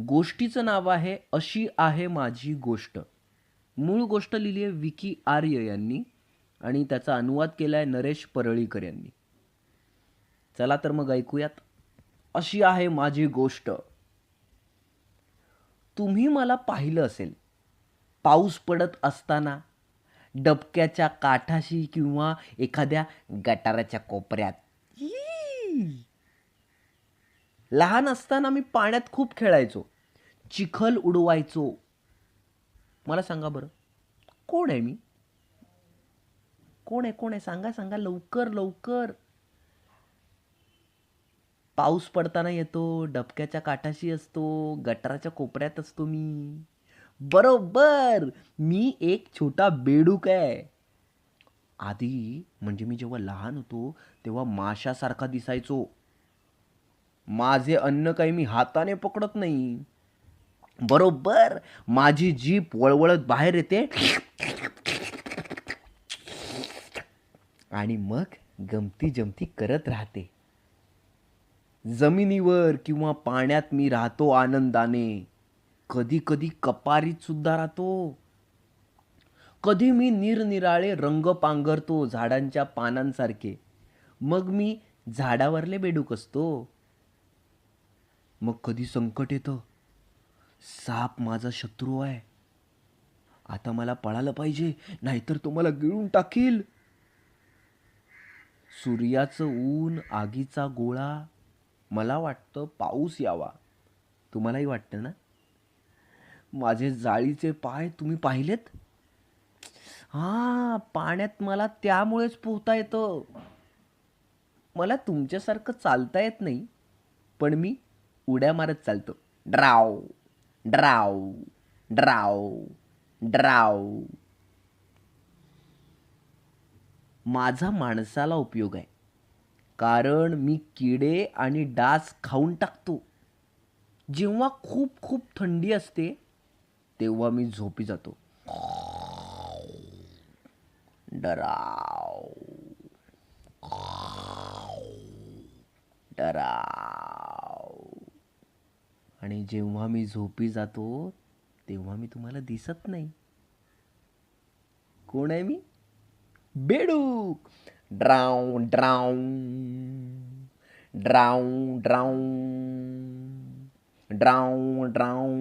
गोष्टीचं नाव आहे अशी आहे माझी गोष्ट. मूळ गोष्ट लिहिली आहे विकी आर्य यांनी आणि त्याचा अनुवाद केला आहे नरेश परळीकर यांनी. चला तर मग ऐकूयात. अशी आहे माझी गोष्ट. तुम्ही मला पाहिलं असेल पाऊस पडत असताना डबक्याच्या काठाशी किंवा एखाद्या गटाराच्या कोपऱ्यात. लहान असताना मी पाण्यात खूप खेळायचो. चिखल उडवायचो. मला सांगा बरं कोण आहे मी? कोण आहे कोण आहे? सांगा सांगा लवकर लवकर. पाऊस पडताना येतो डबक्याच्या काठाशी असतो गटाराच्या कोपऱ्यात असतो मी. बरोबर मी एक छोटा बेडूक आहे. आधी म्हणजे मी जेव्हा लहान होतो तेव्हा माशासारखा दिसायचो. माझे अन्न काही मी हाताने पकडत नाही. बरोबर? माझी जीप वळवळत बाहेर येते. आणि मग गमती जमती करत राहते. जमिनीवर किंवा पाण्यात मी राहतो आनंदाने. कधी कधी कपारीत सुद्धा राहतो. कधी मी निरनिराळे रंग पांघरतो झाडांच्या पानांसारखे. मग मी झाडावरले बेडूक असतो. मग कधी संकट येतं? साप माझा शत्रू आहे. आता मला पळालं पाहिजे नाहीतर तो मला गिळून टाकील. सूर्याचं ऊन आगीचा गोळा मला वाटतं पाऊस यावा. तुम्हालाही वाटतं ना? माझे जाळीचे पाय तुम्ही पाहिलेत? हां पाण्यात मला त्यामुळेच पोहता येतं. मला तुमच्यासारखं चालता येत नाही. पण मी उड्या मारत चालतो. ड्राव ड्राव ड्राव ड्राव. माझा माणसाला उपयोग आहे. कारण मी किडे आणि डास खाऊन टाकतो. जेव्हा खूप खूप थंडी असते तेव्हा मी झोपी जातो. डराव. डराव. आणि जेव्हा मी झोपी जातो तेव्हा मी तुम्हाला दिसत नाही. कोण आहे मी? बेडूक. ड्राऊ ड्राऊ ड्राऊ ड्राऊ ड्राऊ ड्राऊ